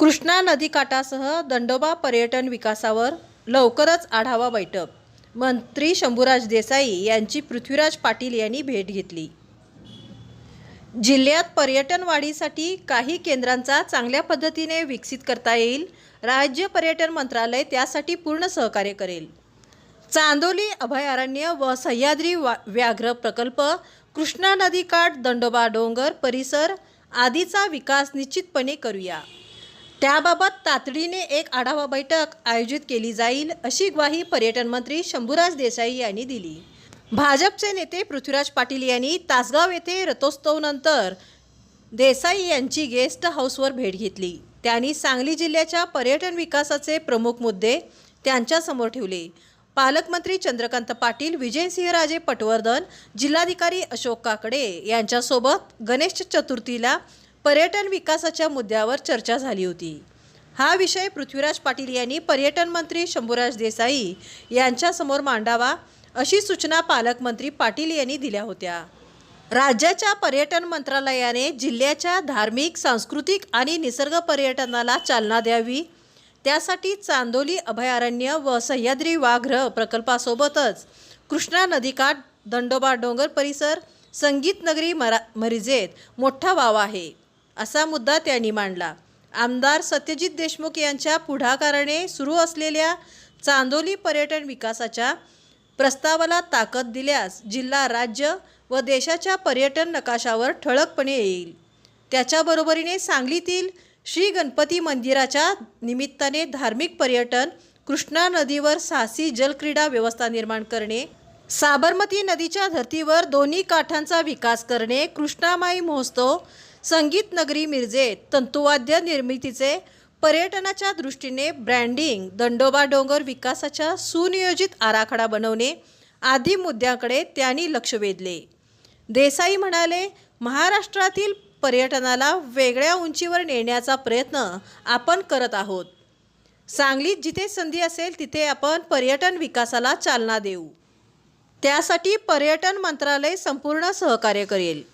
कृष्णा नदीकाठासह दंडोबा पर्यटन विकासावर लवकरच आढावा बैठक. मंत्री शंभूराज देसाई यांची पृथ्वीराज पाटील यांनी भेट घेतली. जिल्ह्यात पर्यटन वाढीसाठी काही केंद्रांचा चांगल्या पद्धतीने विकसित करता येईल. राज्य पर्यटन मंत्रालय त्यासाठी पूर्ण सहकार्य करेल. चांदोली अभयारण्य व सह्याद्री वा व्याघ्र प्रकल्प कृष्णा नदीकाठ दंडोबा डोंगर परिसर आदीचा विकास निश्चितपणे करूया. त्याबाबत तातडीने एक आढावा बैठक आयोजित केली जाईल अशी ग्वाही पर्यटन मंत्री शंभूराज देसाई यांनी दिली. भाजपचे नेते पृथ्वीराज पाटील यांनी तासगाव येथे रथोत्सवनंतर देसाई यांची गेस्ट हाऊसवर भेट घेतली. त्यांनी सांगली जिल्ह्याच्या पर्यटन विकासाचे प्रमुख मुद्दे त्यांच्यासमोर ठेवले. पालकमंत्री चंद्रकांत पाटील विजयसिंहराजे पटवर्धन जिल्हाधिकारी अशोक काकडे यांच्यासोबत गणेश चतुर्थीला पर्यटन विकासाच्या मुद्द्यावर चर्चा झाली होती. हा विषय पृथ्वीराज पाटील यांनी पर्यटन मंत्री शंभूराज देसाई यांच्यासमोर मांडावा अशी सूचना पालकमंत्री पाटील यांनी दिल्या होत्या. राज्याच्या पर्यटन मंत्रालयाने जिल्ह्याच्या धार्मिक सांस्कृतिक आणि निसर्ग पर्यटनाला चालना द्यावी. त्यासाठी चांदोली अभयारण्य व सह्याद्री वाघ्र प्रकल्पासोबतच कृष्णा नदीकाठ दंडोबा डोंगर परिसर संगीत नगरी मरा मरिजेत मोठा वाव आहे. असा मुद्दा त्यांनी मांडला. आमदार सत्यजित देशमुख यांच्या पुढाकाराने सुरू असलेल्या चांदोली पर्यटन विकासाच्या प्रस्तावाला ताकद दिल्यास जिल्हा राज्य व देशाच्या पर्यटन नकाशावर ठळकपणे येईल. त्याच्याबरोबरीने सांगलीतील श्री गणपती मंदिराच्या निमित्ताने धार्मिक पर्यटन कृष्णा नदीवर साहसी जलक्रीडा व्यवस्था निर्माण करणे साबरमती नदीच्या धर्तीवर दोन्ही काठांचा विकास करणे कृष्णामाई महोत्सव संगीत नगरी मिरजेत तंतुवाद्य निर्मितीचे पर्यटनाच्या दृष्टीने ब्रँडिंग दंडोबा डोंगर विकासाच्या सुनियोजित आराखडा बनवणे आदी मुद्द्याकडे त्यांनी लक्ष वेधले. देसाई म्हणाले महाराष्ट्रातील पर्यटनाला वेगळ्या उंचीवर नेण्याचा प्रयत्न आपण करत आहोत. सांगलीत जिथे संधी असेल तिथे आपण पर्यटन विकासाला चालना देऊ. त्यासाठी पर्यटन मंत्रालय संपूर्ण सहकार्य करेल.